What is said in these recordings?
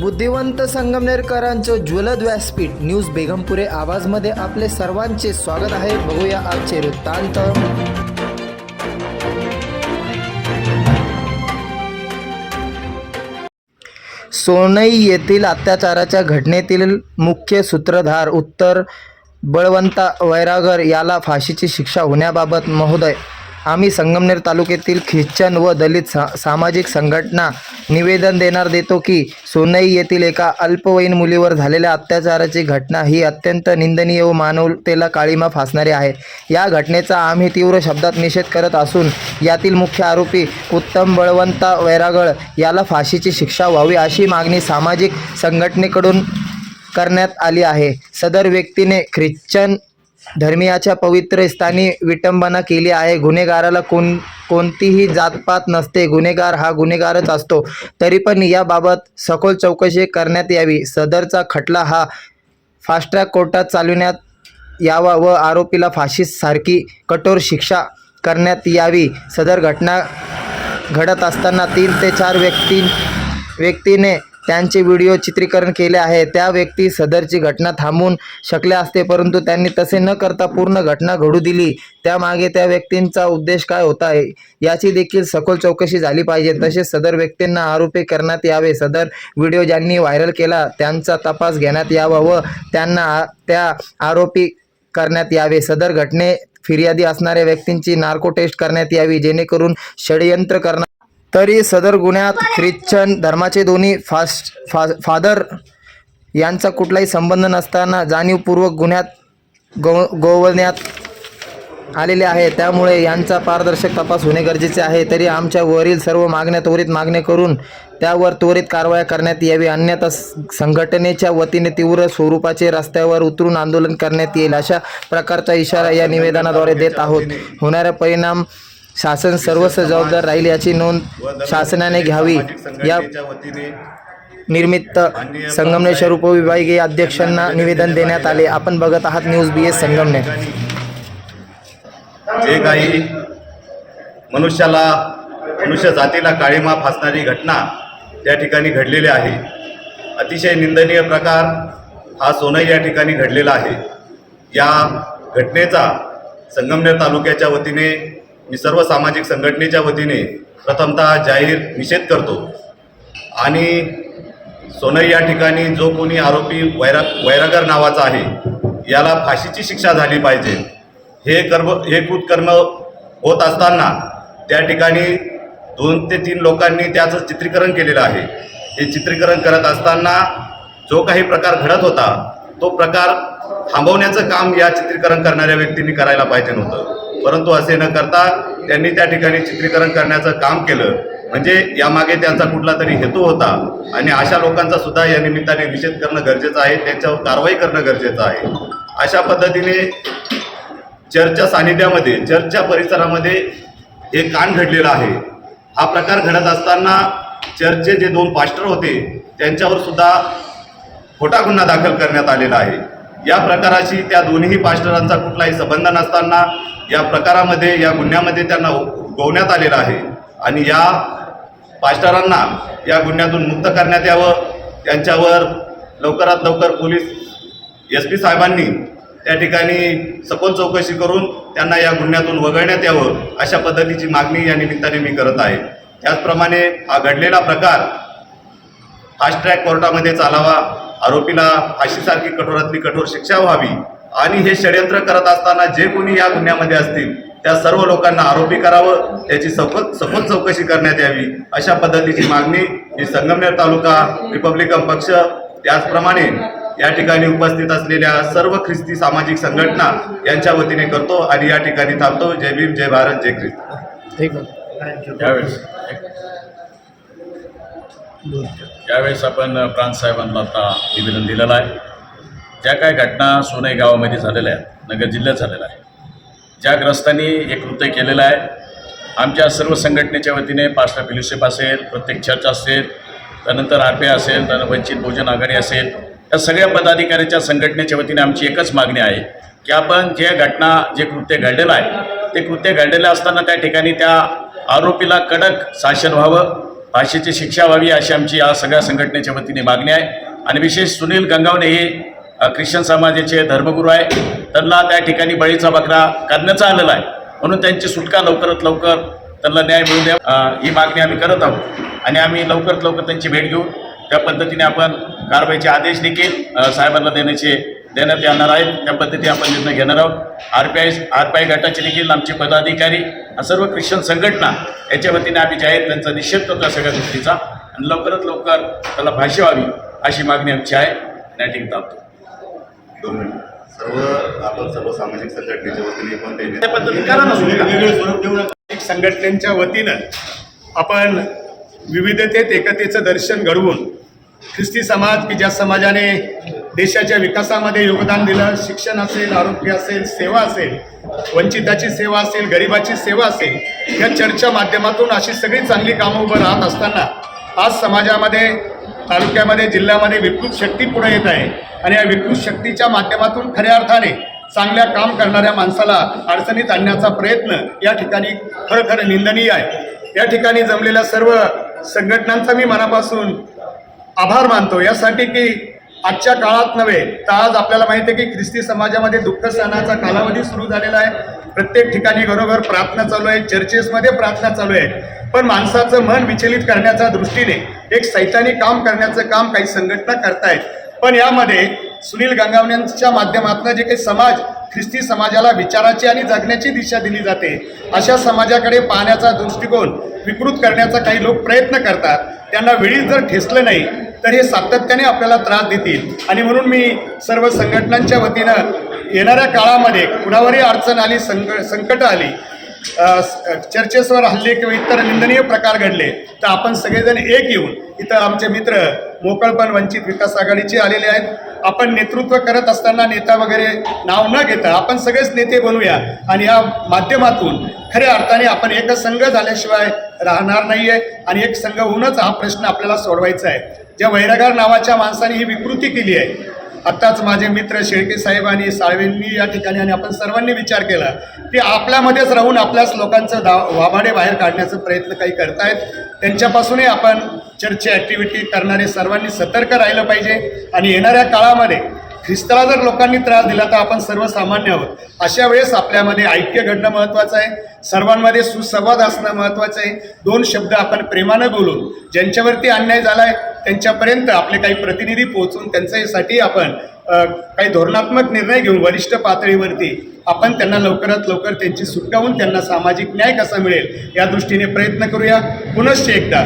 बुद्धिवंत संगमनेरकरांचं ज्वलद व्यासपीठ न्यूज बेगमपुरे आवाजमध्ये आपले सर्वांचे स्वागत आहे. बघूया आजचे वृत्तांत. सोनई येथील अत्याचाराच्या घटनेतील मुख्य सूत्रधार उत्तर बळवंता वैरागर याला फाशीची शिक्षा होण्याबाबत महोदय आम्ही संगमनेर तालुक्यातील ख्रिश्चन व दलित सा सामाजिक संघटना निवेदन देणार देतो की सोनई येथील एका अल्पवयीन मुलीवर झालेल्या अत्याचाराची घटना ही अत्यंत निंदनीय व मानवतेला काळीमा फासणारी आहे. या घटनेचा आम्ही तीव्र शब्दात निषेध करत असून यातील मुख्य आरोपी उत्तम बळवंता वैरागळ याला फाशीची शिक्षा व्हावी अशी मागणी सामाजिक संघटनेकडून करण्यात आली आहे. सदर व्यक्तीने ख्रिश्चन धर्मियाच्या पवित्र स्थानी विटंबना केली आहे. गुन्हेगाराला कोण कोणतीही जातपात नसते. गुन्हेगार हा गुन्हेगारच असतो. तरी पण याबाबत सखोल चौकशी करण्यात यावी. सदरचा खटला हा फास्ट ट्रॅक कोर्टात चालविण्यात यावा व आरोपीला फाशीसारखी कठोर शिक्षा करण्यात यावी. सदर घटना घडत असताना तीन ते चार व्यक्ती व्यक्तीने त्यांचे व्हिडिओ चित्रीकरण केले आहे. त्या व्यक्ती सदरची घटना थांबवून शकले असते परंतु त्यांनी तसे न करता पूर्ण घटना घडू दिली. त्यामागे त्या व्यक्तींचा उद्देश काय होता याची देखील सखोल चौकशी झाली पाहिजे. तसेच सदर व्यक्तींना आरोपी करण्यात यावे. सदर व्हिडिओ ज्यांनी व्हायरल केला त्यांचा तपास घेण्यात यावा व त्यांना त्या आरोपी करण्यात यावे. सदर घटने फिर्यादी असणाऱ्या व्यक्तींची नार्को टेस्ट करण्यात यावी जेणेकरून षडयंत्र करणार तरी सदर गुन्ह्यात ख्रिश्चन धर्माचे दोन्ही फास्ट फा फादर यांचा कुठलाही संबंध नसताना जाणीवपूर्वक गुन्ह्यात गो गोवण्यात आलेले आहे त्यामुळे यांचा पारदर्शक तपास होणे गरजेचे आहे. तरी आमच्या वरील सर्व मागण्या त्वरित मागण्या करून त्यावर त्वरित कारवाया करण्यात यावी. अन्यथा संघटनेच्या वतीने तीव्र स्वरूपाचे रस्त्यावर उतरून आंदोलन करण्यात येईल अशा प्रकारचा इशारा या निवेदनाद्वारे देत आहोत. होणारा परिणाम शासन सर्वस्व जबाबदार राहील याची नोंद शासनाने घ्यावी. या निर्मित्त संगमनेर उपविभागीय अध्यक्षांना निवेदन देण्यात आले. आपण बघत आहात न्यूज बी एस संगमनेर. जे काही मनुष्याला मनुष्य जातीला काळीमा फासणारी घटना त्या ठिकाणी घडलेली आहे. अतिशय निंदनीय प्रकार हा सोनई या ठिकाणी घडलेला आहे. या घटनेचा संगमनेर तालुक्याच्या वतीने मी सर्व सामाजिक संघटनेच्या वतीने प्रथमतः जाहीर निषेध करतो. आणि सोनई या ठिकाणी जो कोणी आरोपी वैरा वैरागर नावाचा आहे याला फाशीची शिक्षा झाली पाहिजे. हे कर्म हे कृतकर्म होत असताना त्या ठिकाणी दोन ते तीन लोकांनी त्याचं चित्रीकरण केलेलं आहे. हे चित्रीकरण करत असताना जो काही प्रकार घडत होता तो प्रकार थांबवण्याचं काम या चित्रीकरण करणाऱ्या व्यक्तींनी करायला पाहिजे नव्हतं. परंतु असे न करता त्यांनी त्या ठिकाणी चित्रीकरण करण्याचं काम केलं. म्हणजे यामागे त्यांचा कुठला तरी हेतू होता आणि अशा लोकांचा सुद्धा या निमित्ताने निषेध करणं गरजेचं आहे त्यांच्यावर कारवाई करणं गरजेचं आहे. अशा पद्धतीने चर्चच्या सानिध्यामध्ये चर्चच्या परिसरामध्ये हे कांड घडलेलं आहे. हा प्रकार घडत असताना चर्चचे जे दोन पास्टर होते त्यांच्यावर सुद्धा खोटा गुन्हा दाखल करण्यात आलेला आहे. या प्रकाराशी त्या दोन्ही पास्टरांचा कुठलाही संबंध नसताना या प्रकारामध्ये या गुन्ह्यामध्ये त्यांना गोवण्यात आलेलं आहे. आणि या पास्टरांना या गुन्ह्यातून मुक्त करण्यात यावं. त्यांच्यावर लवकरात लवकर पोलीस एस पी साहेबांनी त्या ठिकाणी सखोल चौकशी करून त्यांना या गुन्ह्यातून वगळण्यात यावं अशा पद्धतीची मागणी या निमित्ताने मी करत आहे. त्याचप्रमाणे हा घडलेला प्रकार फास्ट ट्रॅक कोर्टामध्ये चालावा आरोपीला फाशीसारखी कठोरातली कठोर शिक्षा व्हावी आणि हे षडयंत्र करत असताना जे कोणी या गुन्ह्यामध्ये असतील त्या सर्व लोकांना आरोपी करावं त्याची सखोल सखोल चौकशी करण्यात यावी अशा पद्धतीची मागणी ही संगमनेर तालुका रिपब्लिकन पक्ष त्याचप्रमाणे या ठिकाणी उपस्थित असलेल्या सर्व ख्रिस्ती सामाजिक संघटना यांच्या वतीने करतो आणि या ठिकाणी थांबतो. जय भीम जय भारत जय ख्रिस्त. ठीक आहे. यावेळेस. यावेळेस आपण प्रांतसाहेबांना आता निवेदन दिलेलं आहे. ज्या काय घटना सोनई गावामध्ये झालेल्या आहेत नगर जिल्ह्यात झालेल्या आहे ज्या ग्रस्तांनी हे कृत्य केलेलं आहे आमच्या सर्व संघटनेच्या वतीने पास्टर फिलोशिप असेल प्रत्येक चर्च असेल त्यानंतर आर पी असेल त्यानंतर वंचित बहुजन आघाडी असेल या सगळ्या पदाधिकाऱ्याच्या संघटनेच्या वतीने आमची एकच मागणी आहे की आपण जे घटना जे कृत्य घडलेलं आहे ते कृत्य घडलेलं असताना त्या ठिकाणी त्या आरोपीला कडक शासन व्हावं भाषेची शिक्षा व्हावी अशी आमची या सगळ्या संघटनेच्या वतीने मागणी आहे. आणि विशेष सुनील गंगावणे हे ख्रिश्चन समाजाचे धर्मगुरू आहे. त्यांना त्या ठिकाणी बळीचा बकरा करण्याचा आलेला आहे. म्हणून त्यांची सुटका लवकरात लवकर त्यांना न्याय मिळू द्या. ही मागणी आम्ही करत आहोत. आणि आम्ही लवकरात लवकर त्यांची भेट घेऊ त्या पद्धतीने आपण कारवाईचे आदेश देखील साहेबांना देण्याचे देण्यात येणार आहेत. त्या पद्धतीने आपण निर्णय घेणार आहोत. R P I R P I गटाचे देखील आमचे पदाधिकारी सर्व ख्रिश्चन संघटना याच्या वतीने आम्ही जाहीर त्यांचा निषेध करतो सगळ्या गोष्टीचा. आणि लवकरात लवकर त्याला फाशी व्हावी अशी मागणी आमची आहे. आणि ठिकाणी सर्व आपण सर्व सामाजिक संघटनेच्या वतीने पण संघटनेच्या वतीनं आपण विविधतेत एकतेचं दर्शन घडवून ख्रिस्ती समाज की ज्या समाजाने देशाच्या विकासामध्ये योगदान दिलं शिक्षण असेल आरोग्य असेल सेवा असेल वंचिताची सेवा असेल गरिबाची सेवा असेल या चर्चा माध्यमातून अशी सगळी चांगली कामं उभं राहत असताना आज समाजामध्ये तालुक्यामध्ये जिल्ह्यामध्ये विकृत शक्ती पुढे येत आहे. आणि या विकृत शक्तीच्या माध्यमातून खऱ्या अर्थाने चांगल्या काम करणाऱ्या माणसाला अडचणीत आणण्याचा प्रयत्न या ठिकाणी खरखर निंदनीय आहे. या ठिकाणी जमलेल्या सर्व संघटनांचा मी मनापासून आभार मानतो. यासाठी की आजच्या काळात नव्हे तर आज आपल्याला माहिती आहे की ख्रिस्ती समाजामध्ये दुःख सणाचा कालावधी सुरू झालेला आहे. प्रत्येक ठिकाणी घरोघर प्रार्थना चालू आहे चर्चेसमध्ये प्रार्थना चालू आहे. पण माणसाचं मन विचलित करण्याच्या दृष्टीने एक सैतानी काम करण्याचं काम काही संघटना करतायत. पण यामध्ये सुनील गंगावण्यांच्या माध्यमातून जे काही समाज ख्रिस्ती समाजाला विचाराची आणि जगण्याची दिशा दिली जाते अशा समाजाकडे पाहण्याचा दृष्टिकोन विकृत करण्याचा काही लोक प्रयत्न करतात. त्यांना वेळीच जर ठेसलं नाही तर हे सातत्याने आपल्याला त्रास देतील. आणि म्हणून मी सर्व संघटनांच्या वतीनं येणाऱ्या काळामध्ये कुणावरही अडचण आली संक संकट आली चर्चेसवर हल्ले किंवा इतर निंदनीय प्रकार घडले तर आपण सगळेजण एक येऊन इथं आमचे मित्र मोकळपण वंचित विकास आघाडीचे आलेले आहेत. आपण नेतृत्व करत असताना नेता वगैरे नाव न घेता आपण सगळेच नेते बनूया आणि या माध्यमातून खऱ्या अर्थाने आपण एक संघ झाल्याशिवाय राहणार नाहीये आणि एक संघ होऊनच हा प्रश्न आपल्याला सोडवायचा आहे. ज्या वैरागार नावाच्या माणसाने ही विकृती केली आहे आत्ताच माझे मित्र शेळके साहेब आणि साळवेंनी या ठिकाणी आणि आपण सर्वांनी विचार केला की आपल्यामध्येच राहून आपल्याच लोकांचं दा वाभाडे बाहेर काढण्याचा प्रयत्न काही करतायत. त्यांच्यापासूनही आपण चर्चा ॲक्टिव्हिटी करणारे सर्वांनी सतर्क राहिलं पाहिजे. आणि येणाऱ्या काळामध्ये ख्रिस्ताला जर लोकांनी त्रास दिला तर आपण सर्वसामान्य आहोत. अशा वेळेस आपल्यामध्ये ऐक्य घडणं महत्त्वाचं आहे. सर्वांमध्ये सुसंवाद असणं महत्त्वाचं आहे. दोन शब्द आपण प्रेमानं बोलून ज्यांच्यावरती अन्याय झाला आहे त्यांच्यापर्यंत आपले काही प्रतिनिधी पोहोचून त्यांच्यासाठी आपण काही धोरणात्मक निर्णय घेऊन वरिष्ठ पातळीवरती आपण त्यांना लवकरात लवकर त्यांची सुटका होऊन त्यांना सामाजिक न्याय कसा मिळेल या दृष्टीने प्रयत्न करूया. पुनश्च एकदा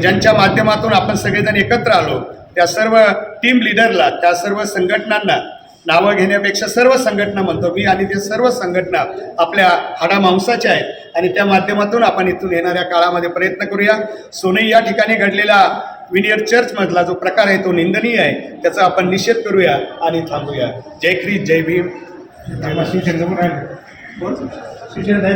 ज्यांच्या माध्यमातून आपण सगळेजण एकत्र आलो त्या सर्व टीम लिडरला त्या सर्व संघटनांना नावं घेण्यापेक्षा सर्व संघटना म्हणतो मी आणि ते सर्व संघटना आपल्या हाडामांसाच्या आहेत आणि त्या माध्यमातून आपण इथून येणाऱ्या काळामध्ये प्रयत्न करूया. सोनई या ठिकाणी घडलेला विनियर चर्चमधला जो प्रकार आहे तो निंदनीय आहे त्याचा आपण निषेध करूया आणि थांबूया. जय ख्रिस्त जय भीम. शिवसेना